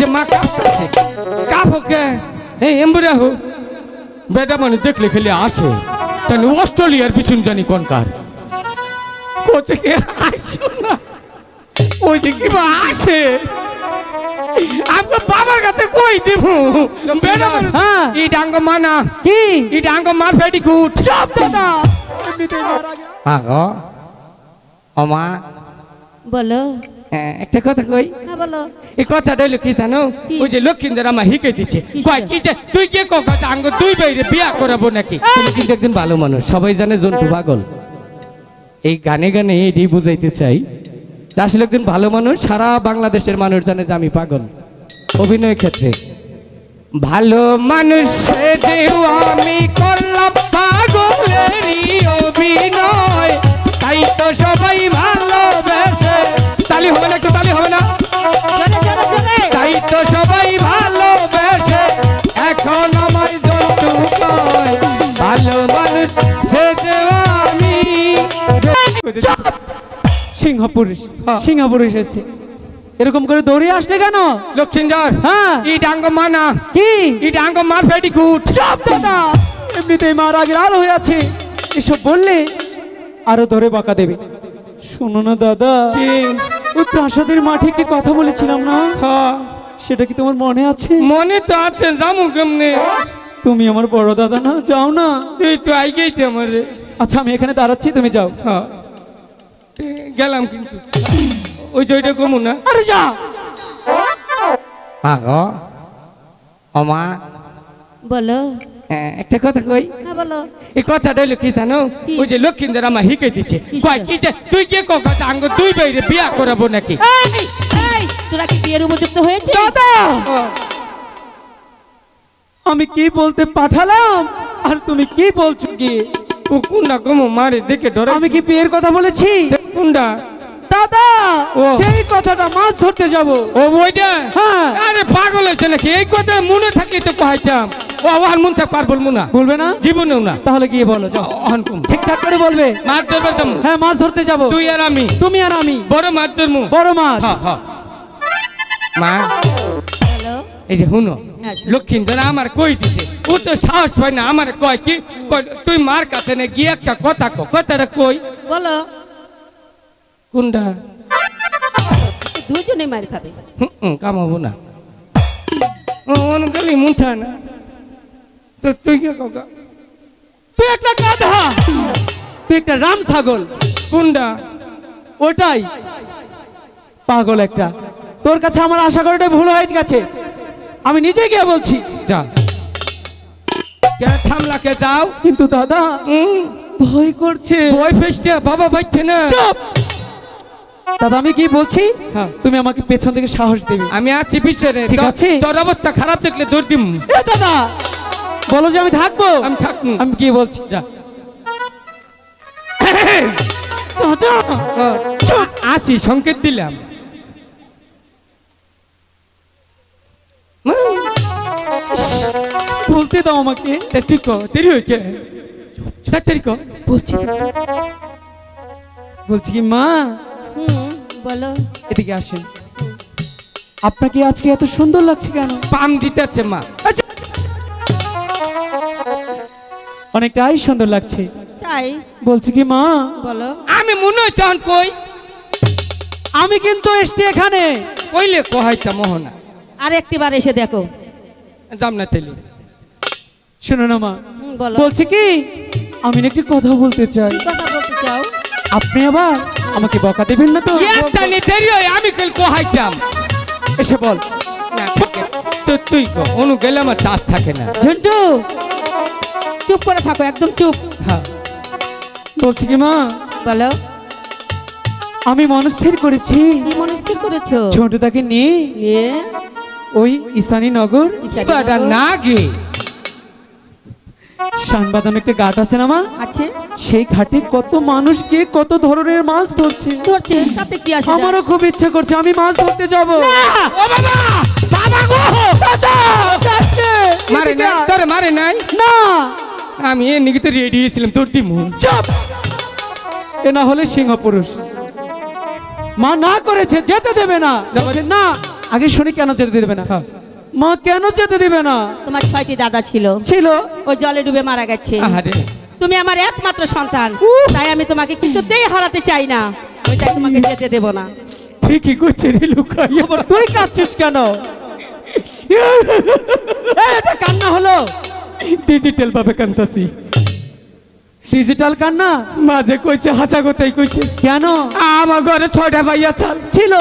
যে মা কাঁপতেছে এই এমবুড়া হো বেটা মানে দেখলে খেলে আসে। তাহলে অস্ট্রেলিয়ার পিছন জানি কোনকার কোচে কে আসো না ওই দিকে বা আসে। আপনার বাবার কাছে কই দিব? বেটা মানে হ্যাঁ। ই ডাঙ্গ মানা কি? ই ডাঙ্গ মা ফেডি কুট। চাপ দাদা। এমনিতেই মারা গেল। মা ও মা। বলো। হ্যাঁ, একটা কথা কই? হ্যাঁ বলো। এই কথাটা হলো কি জানো? ওই যে লক্ষ্মীন্দর আমার হিকে দিচ্ছে। কয় কি যে তুই কে আঙ্গ তুই বাইরে বিয়া করাবো নাকি? তুমি কিন্তু একজন ভালো মানুষ সবাই জানে জন্টু পাগল। এই গানে গানে এটাই বুঝাইতে চাই আসলে একজন ভালো মানুষ সারা বাংলাদেশের মানুষ জানে যে আমি পাগল। অভিনয় ক্ষেত্রে। ভালো মানুষ আমি করলাম পাগলেরই অভিনয় তাই তো সবাই ভালোবেসে হ্যাঁ। সিংহ পুরুষ এসেছে এরকম করে দৌড়ে আসলে কেন? লক্ষ্মীন্দর হ্যাঁ। ই ডাঙ্গ কি? ই ডাঙ্গ মা ফেডি কুট দাদা এমনিতেই মারা গেল আলো আছে। এসব বললে আরও ধরে বাঁকা দেবে। শোনো না দাদা ওই প্রাসাদের মাঠে একটি কথা বলেছিলাম না? হ্যাঁ, সেটা কি তোমার মনে আছে? মনে তো আছে জামু কেমনে? তুমি আমার বড় দাদা না যাও না। তুই তো আইগেই তো আমার। আচ্ছা আমি এখানে দাঁড়াচ্ছি তুমি যাও। হ্যাঁ। গেলাম কিন্তু। ওই যে ওইটা কমু না? আরে যা! মা গো। বলো। হ্যাঁ, একটা কথা কই? বলো। এই কথাটা হলো কি জানো? ওই যে লক্ষ্মীন্দর আমার হিকে দিচ্ছে কয় কি যে তুই কে কক আঙ্গ তুই বাইরে বিয়া করাবো নাকি? এই এই তোরা কি বিয়ের উপযুক্ত হয়েছে দাদা! আমি কি বলতে পাঠালাম? আর তুমি কি বলছো কি? কুকুন্ডা কমো মারে দেখে ডরে আমি কি বিয়ের কথা বলেছি? কুন্ডা দাদা। সেই কথাটা মাছ ধরতে যাব। ও ওইটা হ্যাঁ। আরে পাগল হয়েছে নাকি? এই কথা মনে থাকি তো কহাইতাম। ও মন থাক পার বলব না বলবে না? জীবনেও না। তাহলে গিয়ে বলো যাও। অহন ঠিকঠাক করে বলবে? মাছ ধরবে হ্যাঁ মাছ ধরতে যাব। তুই আর আমি। তুমি আর আমি। বড় মাছ ধরমু। বড় মাছ। মা। এই যে হুনো হ্যাঁ, শুনি। লক্ষ্মীন্দর আমার কই দিছে? ও তো সাহস হয় না আমার কয় কি তুই মার কাছে নে গিয়ে একটা কথা কো কথাটা কই? বলো। কোনটা? দুজনে মার খাবে। হুম, কামাবো না। অনকালি মুঠা না। তো তুই কে কাকা তুই একটা গাধা! তুই একটা রাম ছাগল। কোনটা? ওটাই। পাগল একটা। তোর কাছে আমার আশা করাটাই ভুল হয়ে গেছে। আমি নিজে গিয়ে বলছি যা। কে থামলাকে যাও কিন্তু দাদা ভয় করছে। বই ফেসতে বাবা বাইছে না। চুপ। দাদা আমি কি বলছি? হ্যাঁ। তুমি আমাকে পেছন থেকে সাহস দেবে। আমি আছি পিছনে। ঠিক আছে। তোর অবস্থা খারাপ দেখলে দৌড় দিম। এ দাদা বলো যে আমি থাকব। আমি থাকব। আমি কি বলছি যা। দাদা। চুপ সংকেত দিলাম। বলতে দাও আমাকে। তা তুই কো দেরি হয়েছে তাড়াতাড়ি কো বলছি বলছি কি মা? বলো। এদিকে আসেন। আপনাকে আজকে এত সুন্দর লাগছে কেন? পাম দিতেছে মা। আচ্ছা। অনেকটাই সুন্দর লাগছে। তাই? বলছি কি মা? বলো। আমি মনে এখন কই? আমি কিন্তু এসছি এখানে। কইলে কহাইতা মোহনা। আর একটিবার এসে দেখো। যাম না তেলি। শোনো না মা। হুম, বলো। কি? আমি না একটি কথা বলতে চাই। কথা বলতে চাও? আপনি আবার আমাকে বকা দেবেন না তো? একটা নি দেরি হয় আমি কহাইতাম। এসে বল। তো তুই কো অনু গেলে আমার চাপ থাকে না। ঝন্টু চুপ করে থাকো একদম চুপ। হ্যাঁ। বলছি কি মা? বলো। আমি মনস্থির করেছি। কি মনে স্থির করেছ ছোটটাকে নিয়ে নিয়ে? ওই ইসানি নগর না গে। শানবাদন একটা ঘাট আছে না মা? আছে। সেই ঘাটে কত মানুষ গিয়ে কত ধরনের মাছ ধরছে। ধরছে তাতে কি আসে? আমারও খুব ইচ্ছে করছে আমি মাছ ধরতে যাব। ও বাবা! বাবা গো! মারে নাই তোরে মারে নাই? না! আমি এ নিকিতে রেডি ছিলাম তোর দিমু চুপ! এ না হলে সিংহ পুরুষ। মা না করেছে যেতে দেবে না। না আগে শুনি কেন যেতে দেবে না? হ্যাঁ। মা কেন যেতে দিবে না? তোমার ছয়টি দাদা ছিল। ছিল? ওই জলে ডুবে মারা গেছে। তুমি আমার একমাত্র সন্তান। তাই আমি তোমাকে কিছুতেই হারাতে চাই না। আমি তাই তোমাকে যেতে দেব না। ঠিকই করছে রে লুকাই এবার তুই কাঁদছিস কেন? এটা কান্না হলো। ডিজিটাল ভাবে কান্তাছি ডিজিটাল কান্না? মাঝে কইছে হাসা কথাই কইছে। কেন? আমার ঘরে ছয়টা ভাইয়া চাল ছিল।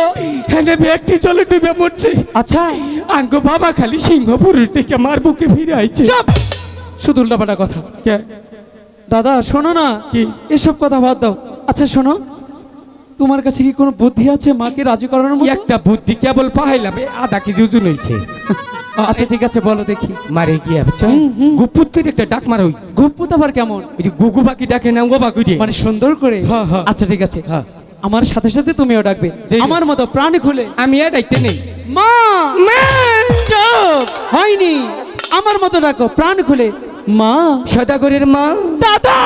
হেনে ব্যক্তি চলে ডুবে মরছে। আচ্ছা। আঙ্গ বাবা খালি সিংহপুরের থেকে মার বুকে ফিরে আইছে শুধু উল্টাপাল্টা কথা। দাদা শোনো না। কি? এসব কথা বাদ দাও। আচ্ছা শোনো। তোমার কাছে কি কোনো বুদ্ধি আছে মাকে রাজি করানোর মতো? একটা বুদ্ধি কেবল পাহাইলাম আধা কেজি ওজন হইছে। আচ্ছা ঠিক আছে বলো দেখি। মারে গিয়া হুম, হুম। গুপুত করে একটা ডাক মারা। হই গুপ্পুত আবার কেমন? ওই যে গুগু বাকি ডাকে না গো বাকি মানে সুন্দর করে? হ্যাঁ, হ্যাঁ। আচ্ছা ঠিক আছে। হ্যাঁ। আমার সাথে সাথে তুমিও ডাকবে। আমার মতো প্রাণ খুলে আমি আর ডাইতে নেই। মা! চুপ! হয়নি। আমার মতো ডাকো প্রাণ খুলে। মা! সদাগরের মা। দাদা!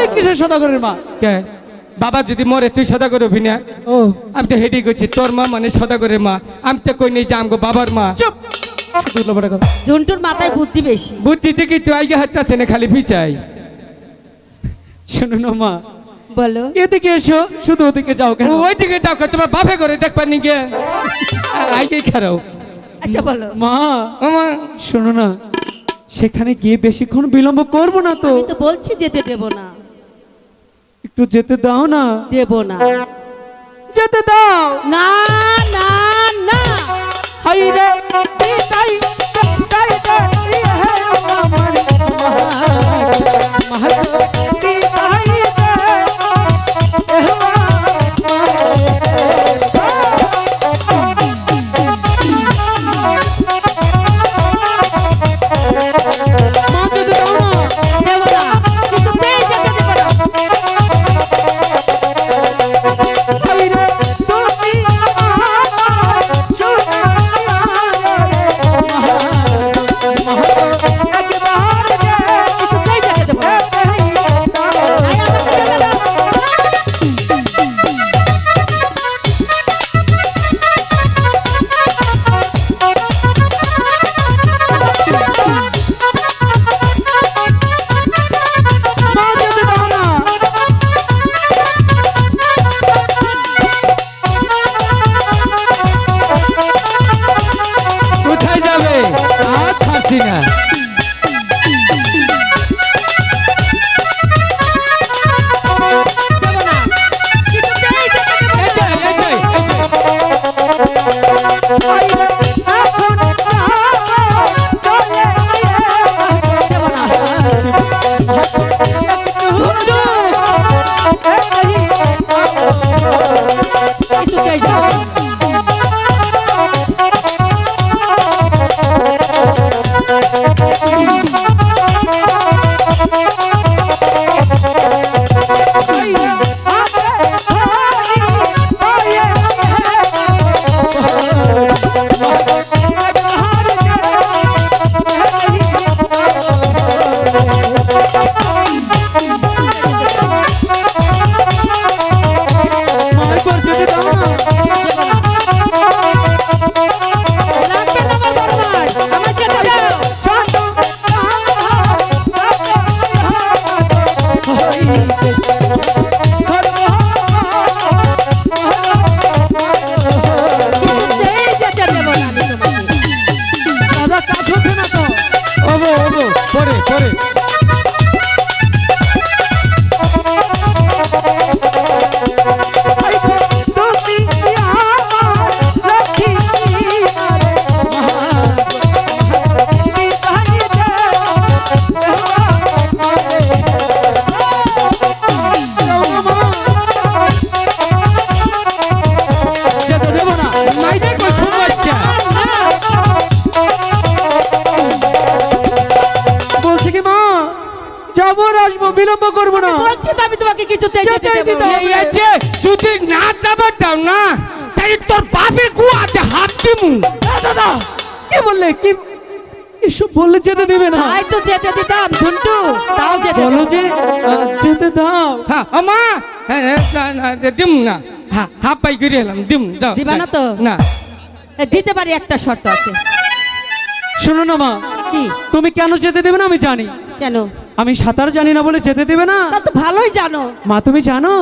এই কিসের সদাগরের মা? কে? বাবা যদি মরে তুই সদাগর না? ও। আমি তো হেডি করছি তোর মা মানে সদাগরের মা। আমি তো কই নেই যে আমগো বাবার মা। চুপ। ঝুন্টুর মাথায় বুদ্ধি বেশি। বুদ্ধি থেকে তুই আগে হাত আছে না খালি পিচাই শোনো না মা বলো। এদিকে এসো শুধু ওদিকে যাও কেন? ওই দিকে যাও কে, তোমার বাপে করে দেখবার নি গে আগে খারাও? আচ্ছা বলো। মা আমা শোনো না সেখানে গিয়ে বেশিক্ষণ বিলম্ব করব না তো। আমি তো বলছি যেতে দেব না। একটু যেতে দাও না। দেব না। যেতে দাও। না না না। হাই রে। দিমু দাদা কি বললে কি এসব বললে যেতে দেবে না। যেতে দিতাম ঝুন্টু। তাও যেতে বলো যে আহ, যেতে দাও। হ্যাঁ আমা! হ্যাঁ হ্যাঁ, না, না, দিম না। হ্যাঁ হাফ পাই করে এলাম দিম দাও। দিবা না তো? না। এ, দিতে পারি একটা শর্ত আছে। শোনো না মা। কি? তুমি কেন যেতে দেবে না আমি জানি। কেন? আমি সাঁতার জানি না বলে যেতে দেবে না। তা তো ভালোই জানো। মা তুমি জানো?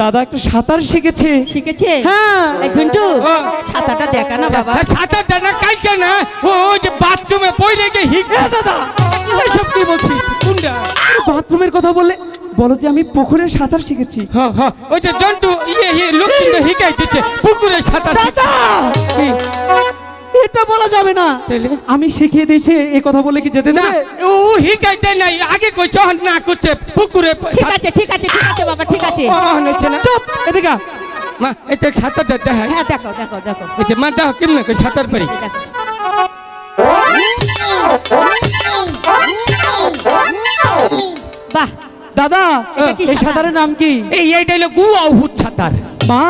দাদা একটা সাঁতার শিখেছে। শিখেছে? হ্যাঁ। এই ঝুন্টু ও। সাঁতারটা দেখা না বাবা। সাঁতার দানা কাইকে না ও ওই যে বাথরুমে পড়ে গিয়ে এ দাদা এসব কি বলছি? কুন্ডা। বাথরুমের কথা বললে বলো যে আমি পুকুরে সাঁতার শিখেছি। হ্যাঁ হ্যাঁ ওই যে জন্টু ইয়ে ইয়ে লক্ষ্মীটা হিকাই দিচ্ছে পুকুরে সাঁতার দাদা? এটা বলা যাবে না। আমি শিখিয়ে দিয়েছি এই কথা বলে কি যেতে না ও নাই আগে কই চহন না করছে পুকুরে ঠিক আছে ঠিক আছে ঠিক আছে বাবা ঠিক আছে। চুপ। এদিকে মা এটা দেয় হ্যাঁ হ্যাঁ দেখো দেখো দেখো। ওই যে মা দেখো কেমন করে সাঁতার পারি। বাহ দাদা এটা এই সাঁতারের নাম কি? এই এইটা হলো গুয়া উহুদ সাঁতার। মা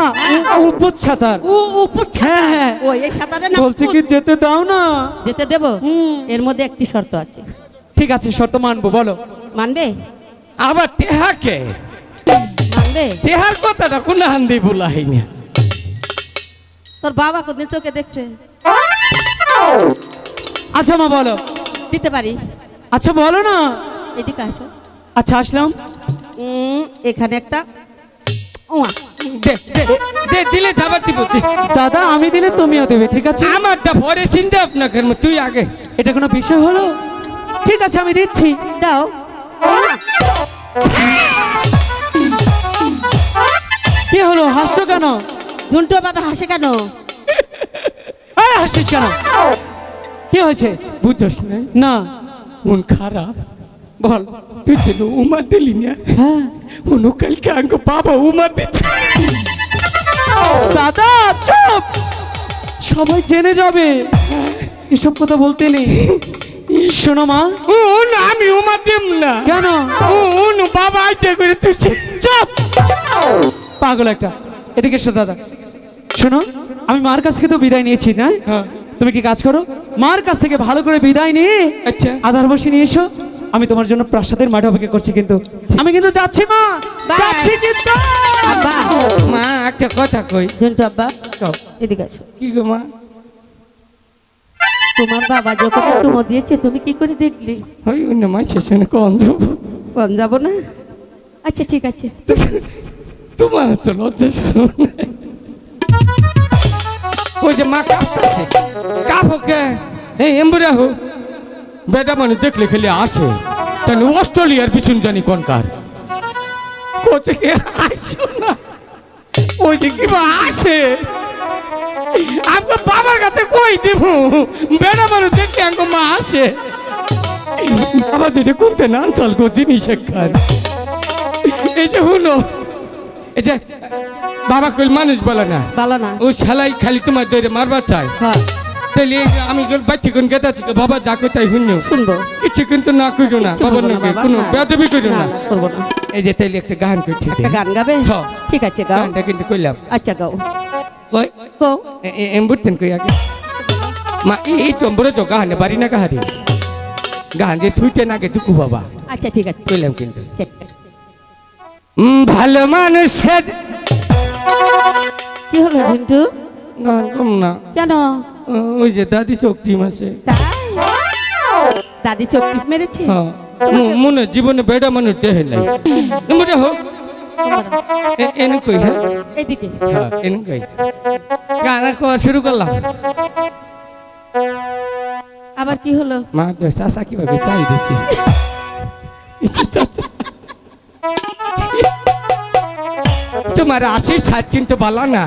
উপুত সাঁতার। উ উপর হ্যাঁ হ্যাঁ। ও এই সাঁতারের নাম বলছি কি উপুত। যেতে দাও না। যেতে দেব। এর মধ্যে একটি শর্ত আছে। ঠিক আছে শর্ত মানবো বলো। মানবে? আবার তেহাকে মানবে? তেহার কথাটা কোন হান্দি হয়নি তোর বাবা কোনদিন চোখে দেখছে? আচ্ছা মা বলো। দিতে পারি? আচ্ছা বলো না। এদিকে আসো। আচ্ছা আসলাম। এখানে একটা উয়া, দে দে দে দিলে যাবার দিব দাদা আমি দিলে তুমিও দেবে ঠিক আছে? আমারটা পরে চিন্তা আপনাকে তুই আগে। এটা কোনো বিষয় হলো? ঠিক আছে আমি দিচ্ছি। দাও। কি হলো? হাসছো কেন? ঝুন্টু বাবা হাসে কেন? হাসছিস কেন? কি হয়েছে? বুঝছস না? না। মন খারাপ। বল তুই যেন উমা দিলি না? হ্যাঁ। অনু কালকে আঙ্গ বাবা উমা দিচ্ছে। দাদা চুপ! সবাই জেনে যাবে। এসব কথা বলতে নেই। শোনো মা। ও না আমি উমা দিম না। কেন? ও অনু বাবা আইতে করে তুই চুপ! পাগল একটা। এদিকে এসো দাদা। শোনো আমি মার কাছ থেকে তো বিদায় নিয়েছি না? হ্যাঁ। তুমি কি কাজ করো? মার কাছ থেকে ভালো করে বিদায় নিয়ে আচ্ছা। আধার বসে নিয়ে এসো। আমি তোমার জন্য প্রাসাদের মাঠে অপেক্ষা করছি কিন্তু আমি কিন্তু যাচ্ছি মা। যাচ্ছি কিন্তু। আব্বা। মা একটা কথা কই। ঝুন্টু আব্বা। এদিকে আসো। কি গো মা? তোমার বাবা যখন চুমো দিয়েছে তুমি কি করে দেখলি? ওই অন্য মানুষের সঙ্গে কম দেবো কম যাব না? আচ্ছা ঠিক আছে। তোমার তো লজ্জা নাই। ওই যে মা কাঁপতেছে। কাপকে এই এম্বুরা হো। বেটা মানে দেখলে খেলে আসে। তাহলে অস্ট্রেলিয়ার পিছন জানি কোনকার কোচে কে? আসো না। ওই যে কি বা আসে। আমাকে বাবার কাছে কই দিব? বেটা মানুষ দেখলে মা আসে। বাবা কোনতে চাল কো জিনিস এই যে এটা বাবা কইল মানুষ বলে না। ও শালাই খালি তোমার দৈরে মারবার চাই হ্যাঁ। তাহলে আমি বাচ্চা কোন গেতা থেকে বাবা যা কই তাই শুনিও। শুনব। কিছু কিন্তু না কইরো না বাবার নাকি কোনো বেদবি কইরো না। না না, করব না। এই যে তাইলে একটা গান করছি একটা গান গাবে। ঠিক আছে গাও। গানটা কিন্তু কইলাম। আচ্ছা গাও। এম কই আগে? মা এই টম্বরে তো গাহানে বাড়ি না গাহারি? গান যে সুইটে নাগে দুকু বাবা। আচ্ছা ঠিক আছে। কইলাম কিন্তু। ভালো মানুষ কি হলো ঝুন্টু? গান কম না। কেন? ওই যে দাদি শক্তি মাসে দাদি টিপ মেরেছে? হ্যাঁ মনে জীবনে বেড়া মানুষ দেহে নাই। মনে হোক এনে কই হ্যাঁ? এইদিকে হ্যাঁ, এনে কই। গান আর কোয়া শুরু করলাম। আবার কি হলো? মা তো চাষা কীভাবে চাই দিছি। চাচা। তোমার আশির সাত কিন্তু বালা না।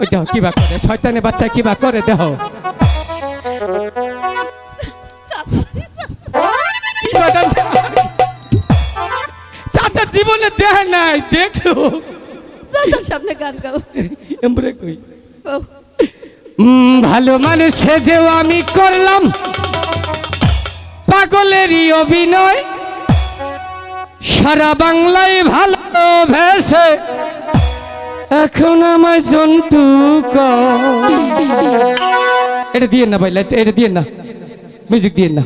ওই দেখো কিবা করে? শয়তানের বাচ্চা কিবা করে দেহ? চাচা জীবনে দেহ নাই দেখল। চাচার সামনে গান গাও। এমরে কই? ভালো মানুষ সেজেও আমি করলাম। পাগলেরই অভিনয়। সারা বাংলায় ভালো ভেসে এখন আমার জন্তু। এটা দিয়ে না ভাই এটা দিয়ে না মিউজিক দিয়ে না